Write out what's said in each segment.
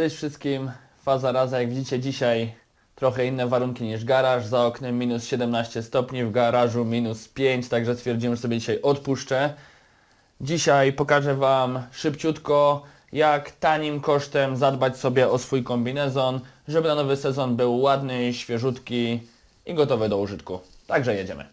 Cześć wszystkim, Faza Raza. Jak widzicie dzisiaj trochę inne warunki niż garaż. Za oknem minus 17 stopni, w garażu minus 5, także stwierdziłem, że sobie dzisiaj odpuszczę. Dzisiaj pokażę Wam szybciutko, jak tanim kosztem zadbać sobie o swój kombinezon, żeby na nowy sezon był ładny, świeżutki i gotowy do użytku. Także jedziemy.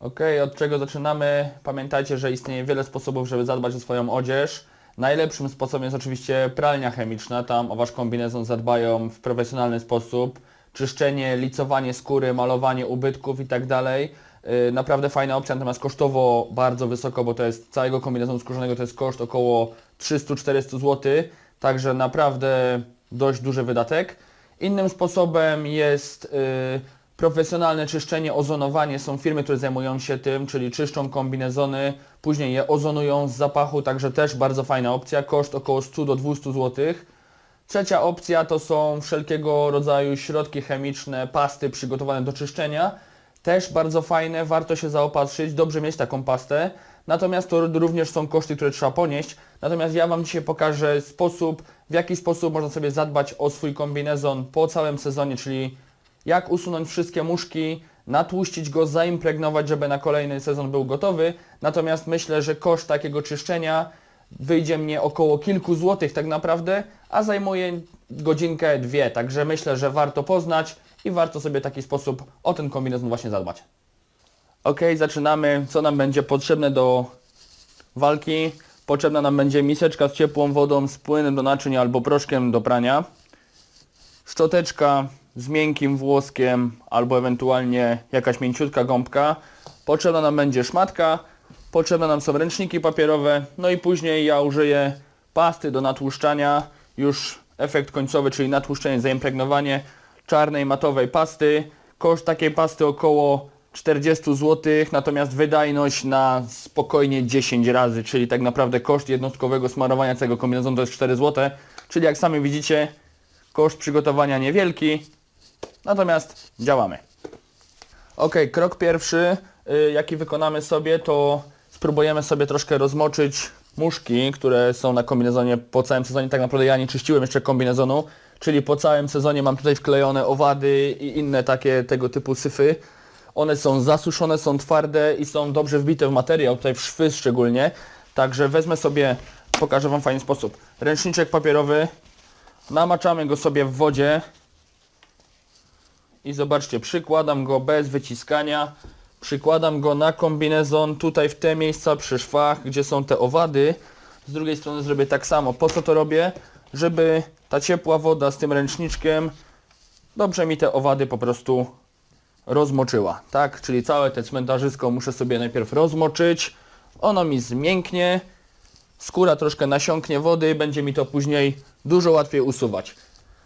Ok, od czego zaczynamy? Pamiętajcie, że istnieje wiele sposobów, żeby zadbać o swoją odzież. Najlepszym sposobem jest oczywiście pralnia chemiczna. Tam o Wasz kombinezon zadbają w profesjonalny sposób. Czyszczenie, licowanie skóry, malowanie ubytków i tak. Yy, Naprawdę fajna opcja, natomiast kosztowo bardzo wysoko, bo to jest całego kombinezonu skórzanego to jest koszt około 300-400 zł. Także naprawdę dość duży wydatek. Innym sposobem jest yy, profesjonalne czyszczenie, ozonowanie. Są firmy, które zajmują się tym, czyli czyszczą kombinezony, później je ozonują z zapachu, także też bardzo fajna opcja. Koszt około 100 do 200 zł. Trzecia opcja to są wszelkiego rodzaju środki chemiczne, pasty przygotowane do czyszczenia. Też bardzo fajne, warto się zaopatrzyć, dobrze mieć taką pastę. Natomiast to również są koszty, które trzeba ponieść. Natomiast ja Wam dzisiaj pokażę sposób, w jaki sposób można sobie zadbać o swój kombinezon po całym sezonie, czyli jak usunąć wszystkie muszki, natłuścić go, zaimpregnować, żeby na kolejny sezon był gotowy. Natomiast myślę, że koszt takiego czyszczenia wyjdzie mnie około kilku złotych tak naprawdę, a zajmuje godzinkę, dwie. Także myślę, że warto poznać i warto sobie w taki sposób o ten kombinezon właśnie zadbać. Ok, zaczynamy. Co nam będzie potrzebne do walki? Potrzebna nam będzie miseczka z ciepłą wodą, z płynem do naczyń albo proszkiem do prania szczoteczka z miękkim włoskiem albo ewentualnie jakaś mięciutka gąbka. Potrzebna nam będzie szmatka, potrzebne nam są ręczniki papierowe, no i później ja użyję pasty do natłuszczania, już efekt końcowy, czyli natłuszczenie, zaimpregnowanie czarnej matowej pasty. Koszt takiej pasty około 40 zł, natomiast wydajność na spokojnie 10 razy, czyli tak naprawdę koszt jednostkowego smarowania całego kombinezonu to jest 4 zł, czyli jak sami widzicie Koszt przygotowania niewielki, natomiast działamy. Ok, krok pierwszy, y, jaki wykonamy sobie, to spróbujemy sobie troszkę rozmoczyć muszki, które są na kombinezonie po całym sezonie. Tak naprawdę ja nie czyściłem jeszcze kombinezonu, czyli po całym sezonie mam tutaj wklejone owady i inne takie tego typu syfy. One są zasuszone, są twarde i są dobrze wbite w materiał, tutaj w szwy szczególnie. Także wezmę sobie, pokażę Wam fajny sposób, ręczniczek papierowy, Namaczamy go sobie w wodzie i zobaczcie, przykładam go bez wyciskania. Przykładam go na kombinezon, tutaj w te miejsca przy szwach, gdzie są te owady. Z drugiej strony zrobię tak samo. Po co to robię? Żeby ta ciepła woda z tym ręczniczkiem dobrze mi te owady po prostu rozmoczyła. Tak? Czyli całe te cmentarzysko muszę sobie najpierw rozmoczyć. Ono mi zmięknie skóra troszkę nasiąknie wody, będzie mi to później dużo łatwiej usuwać.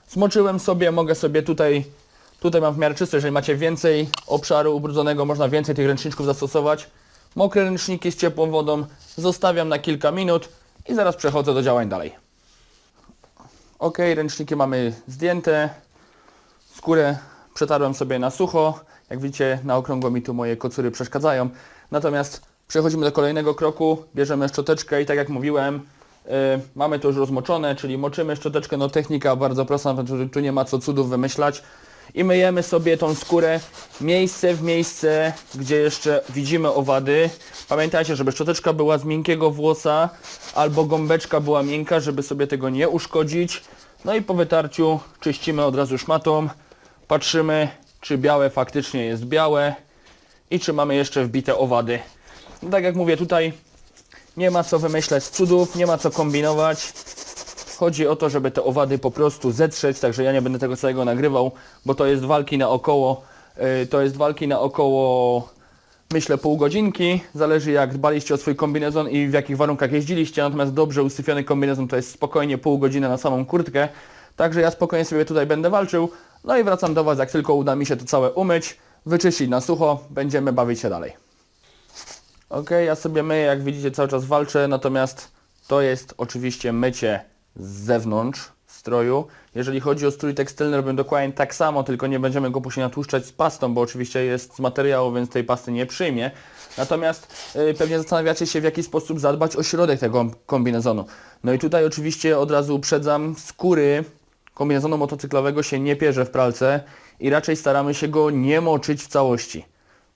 Zmoczyłem sobie, mogę sobie tutaj, tutaj mam w miarę czysto, jeżeli macie więcej obszaru ubrudzonego, można więcej tych ręczniczków zastosować. Mokre ręczniki z ciepłą wodą zostawiam na kilka minut i zaraz przechodzę do działań dalej. Ok, ręczniki mamy zdjęte. Skórę przetarłem sobie na sucho. Jak widzicie, na okrągło mi tu moje kocury przeszkadzają. Natomiast Przechodzimy do kolejnego kroku, bierzemy szczoteczkę i tak jak mówiłem, yy, mamy to już rozmoczone, czyli moczymy szczoteczkę, no technika bardzo prosta, tu, tu nie ma co cudów wymyślać i myjemy sobie tą skórę miejsce w miejsce, gdzie jeszcze widzimy owady. Pamiętajcie, żeby szczoteczka była z miękkiego włosa albo gąbeczka była miękka, żeby sobie tego nie uszkodzić. No i po wytarciu czyścimy od razu szmatą, patrzymy czy białe faktycznie jest białe i czy mamy jeszcze wbite owady. No tak jak mówię, tutaj nie ma co wymyślać cudów, nie ma co kombinować. Chodzi o to, żeby te owady po prostu zetrzeć, także ja nie będę tego całego nagrywał, bo to jest walki na około, yy, to jest walki na około, myślę, pół godzinki. Zależy jak dbaliście o swój kombinezon i w jakich warunkach jeździliście, natomiast dobrze usyfiony kombinezon to jest spokojnie pół godziny na samą kurtkę. Także ja spokojnie sobie tutaj będę walczył, no i wracam do Was, jak tylko uda mi się to całe umyć, wyczyścić na sucho, będziemy bawić się dalej. Ok, ja sobie myję, jak widzicie cały czas walczę, natomiast to jest oczywiście mycie z zewnątrz stroju. Jeżeli chodzi o strój tekstylny, robimy dokładnie tak samo, tylko nie będziemy go później natłuszczać z pastą, bo oczywiście jest z materiału, więc tej pasty nie przyjmie. Natomiast y, pewnie zastanawiacie się, w jaki sposób zadbać o środek tego kombinezonu. No i tutaj oczywiście od razu uprzedzam, skóry kombinezonu motocyklowego się nie pierze w pralce i raczej staramy się go nie moczyć w całości.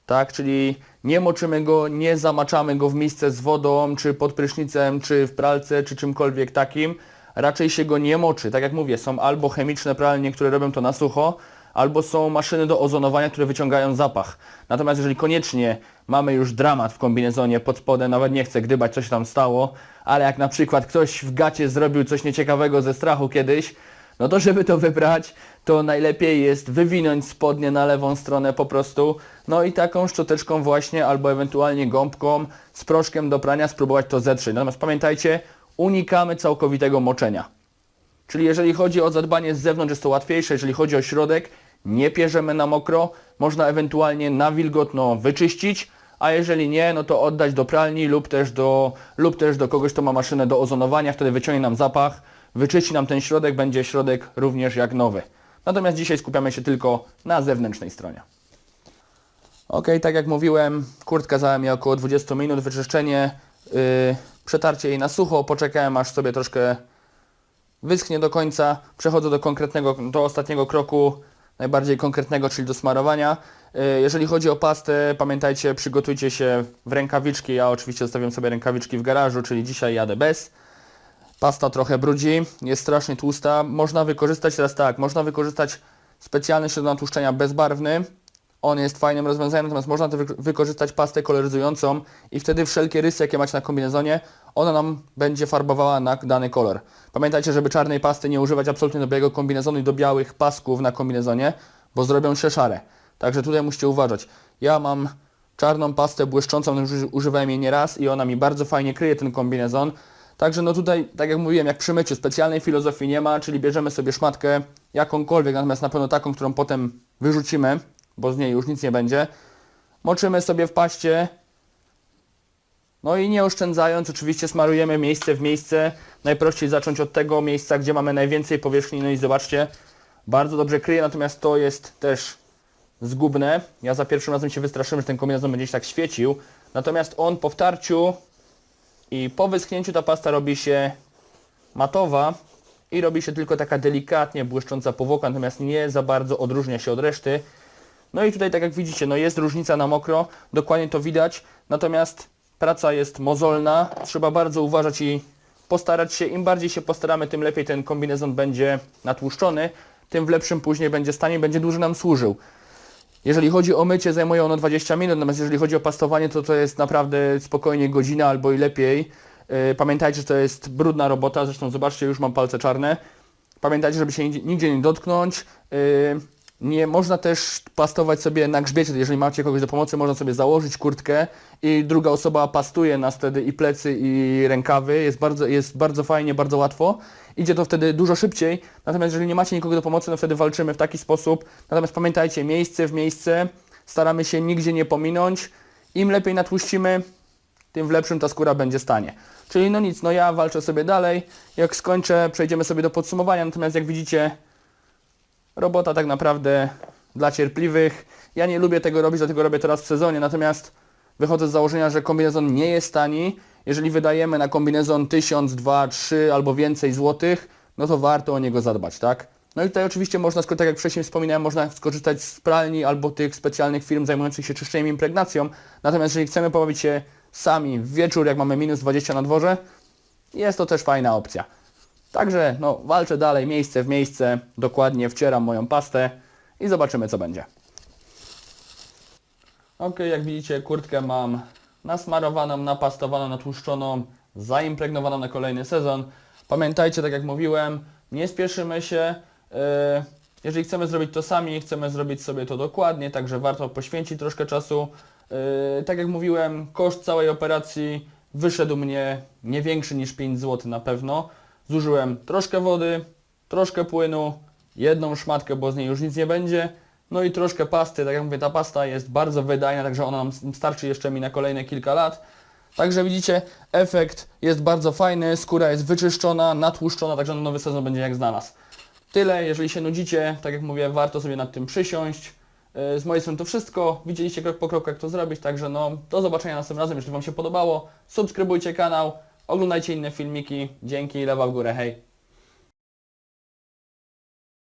Tak, czyli nie moczymy go, nie zamaczamy go w misce z wodą, czy pod prysznicem, czy w pralce, czy czymkolwiek takim. Raczej się go nie moczy. Tak jak mówię, są albo chemiczne pralnie, które robią to na sucho, albo są maszyny do ozonowania, które wyciągają zapach. Natomiast jeżeli koniecznie mamy już dramat w kombinezonie pod spodem, nawet nie chcę gdybać, co się tam stało, ale jak na przykład ktoś w gacie zrobił coś nieciekawego ze strachu kiedyś, no to żeby to wybrać, to najlepiej jest wywinąć spodnie na lewą stronę po prostu, no i taką szczoteczką właśnie, albo ewentualnie gąbką z proszkiem do prania spróbować to zetrzeć. Natomiast pamiętajcie, unikamy całkowitego moczenia. Czyli jeżeli chodzi o zadbanie z zewnątrz jest to łatwiejsze, jeżeli chodzi o środek, nie pierzemy na mokro, można ewentualnie na wilgotno wyczyścić, a jeżeli nie, no to oddać do pralni lub też do, lub też do kogoś, kto ma maszynę do ozonowania, wtedy wyciągnie nam zapach, wyczyści nam ten środek, będzie środek również jak nowy. Natomiast dzisiaj skupiamy się tylko na zewnętrznej stronie. Ok, tak jak mówiłem, kurtka zajęła mi około 20 minut, wyczyszczenie, yy, przetarcie jej na sucho, poczekałem aż sobie troszkę wyschnie do końca, przechodzę do konkretnego, do ostatniego kroku, najbardziej konkretnego, czyli do smarowania. Yy, Jeżeli chodzi o pastę, pamiętajcie, przygotujcie się w rękawiczki, ja oczywiście zostawiam sobie rękawiczki w garażu, czyli dzisiaj jadę bez. Pasta trochę brudzi, jest strasznie tłusta. Można wykorzystać teraz tak, można wykorzystać specjalny środek natłuszczenia bezbarwny. On jest fajnym rozwiązaniem, natomiast można też wy- wykorzystać pastę koloryzującą i wtedy wszelkie rysy, jakie macie na kombinezonie, ona nam będzie farbowała na dany kolor. Pamiętajcie, żeby czarnej pasty nie używać absolutnie do białego kombinezonu i do białych pasków na kombinezonie, bo zrobią się szare. Także tutaj musicie uważać. Ja mam czarną pastę błyszczącą, już używałem jej nieraz i ona mi bardzo fajnie kryje ten kombinezon. Także no tutaj, tak jak mówiłem, jak przy specjalnej filozofii nie ma, czyli bierzemy sobie szmatkę jakąkolwiek, natomiast na pewno taką, którą potem wyrzucimy, bo z niej już nic nie będzie. Moczymy sobie w paście, no i nie oszczędzając, oczywiście smarujemy miejsce w miejsce. Najprościej zacząć od tego miejsca, gdzie mamy najwięcej powierzchni, no i zobaczcie, bardzo dobrze kryje, natomiast to jest też zgubne. Ja za pierwszym razem się wystraszyłem, że ten kombinezon będzie się tak świecił, natomiast on po wtarciu i po wyschnięciu ta pasta robi się matowa i robi się tylko taka delikatnie błyszcząca powłoka, natomiast nie za bardzo odróżnia się od reszty. No i tutaj tak jak widzicie, no jest różnica na mokro, dokładnie to widać, natomiast praca jest mozolna, trzeba bardzo uważać i postarać się, im bardziej się postaramy, tym lepiej ten kombinezon będzie natłuszczony, tym w lepszym później będzie stanie, będzie dłużej nam służył. Jeżeli chodzi o mycie, zajmuje ono 20 minut, natomiast jeżeli chodzi o pastowanie, to to jest naprawdę spokojnie godzina albo i lepiej. Yy, Pamiętajcie, że to jest brudna robota, zresztą zobaczcie, już mam palce czarne. Pamiętajcie, żeby się nigdzie- nigdzie nie dotknąć. Nie można też pastować sobie na grzbiecie, jeżeli macie kogoś do pomocy, można sobie założyć kurtkę i druga osoba pastuje nas wtedy i plecy i rękawy. Jest bardzo, jest bardzo fajnie, bardzo łatwo. Idzie to wtedy dużo szybciej, natomiast jeżeli nie macie nikogo do pomocy, no wtedy walczymy w taki sposób. Natomiast pamiętajcie, miejsce w miejsce, staramy się nigdzie nie pominąć. Im lepiej natłuścimy, tym w lepszym ta skóra będzie stanie. Czyli no nic, no ja walczę sobie dalej. Jak skończę, przejdziemy sobie do podsumowania. Natomiast jak widzicie, robota tak naprawdę dla cierpliwych. Ja nie lubię tego robić, dlatego robię to raz w sezonie. Natomiast wychodzę z założenia, że kombinezon nie jest tani. Jeżeli wydajemy na kombinezon 1000, 2, 3 albo więcej złotych, no to warto o niego zadbać, tak? No i tutaj oczywiście można, tak jak wcześniej wspominałem, można skorzystać z pralni albo tych specjalnych firm zajmujących się czyszczeniem i impregnacją. Natomiast jeżeli chcemy pobawić się sami w wieczór, jak mamy minus 20 na dworze, jest to też fajna opcja. Także no, walczę dalej, miejsce w miejsce, dokładnie wcieram moją pastę i zobaczymy co będzie. Ok, jak widzicie kurtkę mam nasmarowaną, napastowaną, natłuszczoną, zaimpregnowaną na kolejny sezon. Pamiętajcie, tak jak mówiłem, nie spieszymy się. Yy, Jeżeli chcemy zrobić to sami, chcemy zrobić sobie to dokładnie, także warto poświęcić troszkę czasu. Yy, Tak jak mówiłem, koszt całej operacji wyszedł mnie nie większy niż 5 zł na pewno. Zużyłem troszkę wody, troszkę płynu, jedną szmatkę, bo z niej już nic nie będzie, no i troszkę pasty. Tak jak mówię, ta pasta jest bardzo wydajna, także ona nam starczy jeszcze mi na kolejne kilka lat. Także widzicie, efekt jest bardzo fajny, skóra jest wyczyszczona, natłuszczona, także na nowy sezon będzie jak znalazł. Tyle, jeżeli się nudzicie, tak jak mówię, warto sobie nad tym przysiąść, Y, Z mojej strony to wszystko. Widzieliście krok po kroku jak to zrobić, także no do zobaczenia następnym razem, jeśli Wam się podobało. Subskrybujcie kanał, oglądajcie inne filmiki. Dzięki, lewa w górę, hej.